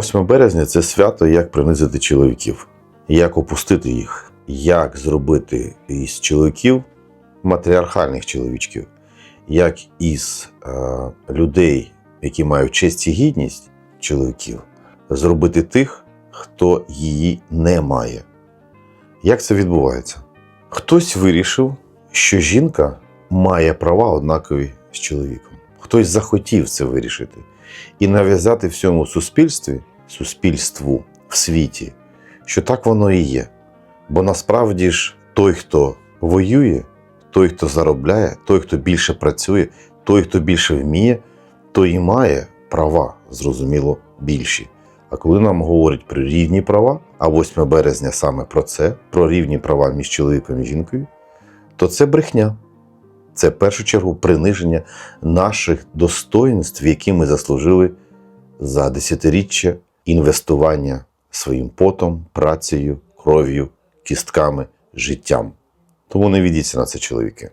8 березня це свято, як принизити чоловіків, як опустити їх, як зробити із чоловіків матріархальних чоловічків, як із е, людей, які мають честь і гідність чоловіків, зробити тих, хто її не має. Як це відбувається? Хтось вирішив, що жінка має права однакові з чоловіком. Хтось захотів це вирішити і нав'язати всьому суспільстві, суспільству в світі, що так воно і є. Бо насправді ж той, хто воює, той, хто заробляє, той, хто більше працює, той, хто більше вміє, той і має права, зрозуміло, більші. А коли нам говорять про рівні права, а 8 березня саме про це, про рівні права між чоловіком і жінкою, то це брехня. Це в першу чергу приниження наших достоїнств, які ми заслужили за десятиріччя інвестування своїм потом, працею, кров'ю, кістками, життям. Тому не відіться на це, чоловіки.